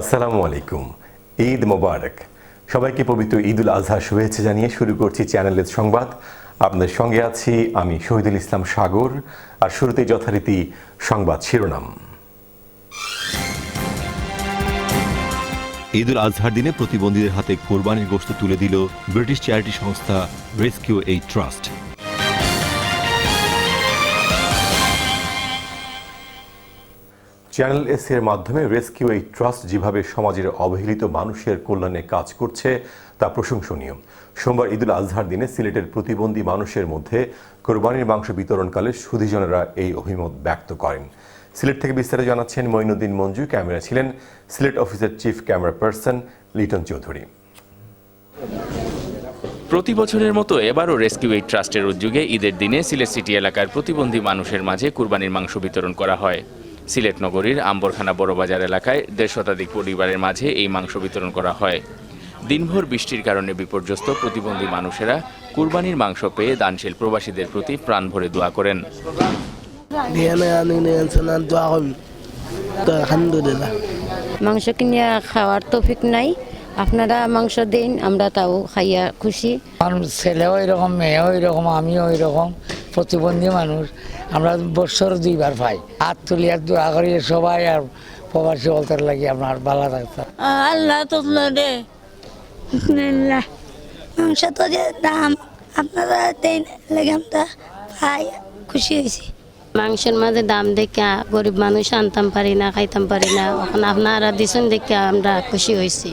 আসসালামু আলাইকুম। ঈদ মোবারক। সবাইকে পবিত্র ঈদ উল আজহা শুভেচ্ছা জানিয়ে শুরু করছি চ্যানেলের সংবাদ। আপনাদের সঙ্গে আছি আমি শহীদুল ইসলাম সাগর আর শুরুতেই যথারীতি সংবাদ শিরোনাম। ঈদ উল আজহার দিনে প্রতিবন্ধীদের হাতে কোরবানির গোশত তুলে দিল ব্রিটিশ চ্যারিটি সংস্থা রেস্কিউ এই ট্রাস্ট চ্যানেল এস এর মাধ্যমে রেস্কিউ এই ট্রাস্ট যেভাবে সমাজের অবহেলিত মানুষের কল্যাণে কাজ করছে, তা প্রশংসনীয়। সোমবার ঈদুল আজহার দিনে সিলেটের প্রতিবন্ধী মানুষের মধ্যে কোরবানির মাংস বিতরণকালে সুধীজনেরা এই অভিমত ব্যক্ত করেন। সিলেট থেকে বিস্তারিত জানাচ্ছেন মঈনুদ্দিন মঞ্জু। ক্যামেরা ছিলেন সিলেট অফিসের chief camera person Liton Chowdhury. প্রতি বছরের মতো এবারও রেস্কিউ এইড ট্রাস্টের উদ্যোগে ঈদের দিনে সিলেট সিটি এলাকার প্রতিবন্ধী মানুষের মাঝে কুরবানির মাংস বিতরণ করা হয়। সিলেট নগরীর আম্বরখানা বড়বাজার এলাকায় দেড় শতাধিক পরিবারের মাঝে এই মাংস বিতরণ করা হয়। দিনভর বৃষ্টির কারণে বিপর্যস্ত প্রতিবন্ধী মানুষেরা কুরবানির মাংস পেয়ে দানশীল প্রবাসীদের প্রতি প্রাণ ভরে দোয়া করেন আলহামদুলিল্লাহ। মাংস কিনে খাওয়ার তৌফিক নাই। আপনারা মাংস দিন আমরা তাও খাইয়া খুশি। আমার ছেলেও এরকম মেয়েও এরকম আমিও এরকম প্রতিবন্ধী মানুষ। আমরা বছর দুইবার পাই। হাত তুলি আর দোয়া করি সবাই আর প্রবাসী বলতে লাগি আপনার ভালো থাকতাম আল্লাহ তোমরা রে মাংস তো যে দাম আপনারা দেন লেগে আমরা ভাই খুশি হয়েছি। মাংসের মাঝে দাম দেখে গরিব মানুষ আনতাম পারি না খাইতাম পারি না এখন আপনারা দিছেন দেখে আমরা খুশি হয়েছি।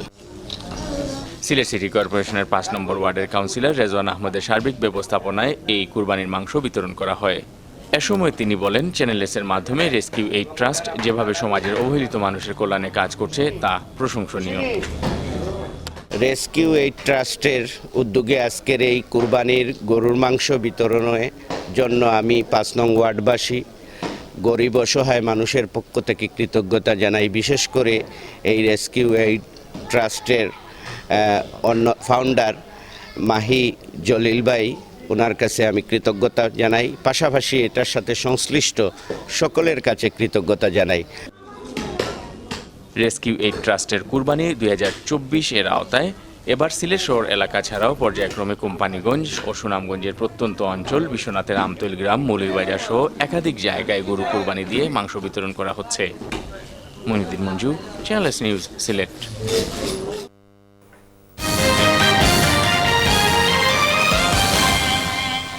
সিলেট সিটি কর্পোরেশনের পাঁচ নম্বর ওয়ার্ডের কাউন্সিলর রেজওয়ান আহমদের সার্বিক ব্যবস্থাপনায় এই কুরবানির মাংস বিতরণ করা হয়। এ সময় তিনি বলেন চ্যানেলএসের মাধ্যমে রেস্কিউ এই ট্রাস্ট যেভাবে সমাজের অবহেলিত মানুষের কল্যাণে কাজ করছে, তা প্রশংসনীয়। রেস্কিউ এইড ট্রাস্টের উদ্যোগে আজকের এই কুরবানির গরুর মাংস বিতরণের জন্য আমি পাঁচ নং ওয়ার্ডবাসী, গরিব, অসহায় মানুষের পক্ষ থেকে কৃতজ্ঞতা জানাই। বিশেষ করে এই রেস্কিউ এইড ট্রাস্টের অন্য ফাউন্ডার মাহি জলিল ভাই ওনার কাছে আমি কৃতজ্ঞতা জানাই। পাশাপাশি এটার সাথে সংশ্লিষ্ট সকলের কাছে কৃতজ্ঞতা জানাই। রেস্কিউ এইড ট্রাস্টের কুরবানি দুই এর আওতায়। এবার সিলেট এলাকা ছাড়াও পর্যায়ক্রমে কোম্পানিগঞ্জ ও সুনামগঞ্জের প্রত্যন্ত অঞ্চল, বিশ্বনাথের আমতৈল গ্রাম মৌলিরবাজার সহ একাধিক জায়গায় গরু কুরবানি দিয়ে মাংস বিতরণ করা হচ্ছে। মনিদিন Manju channel S news Sylhet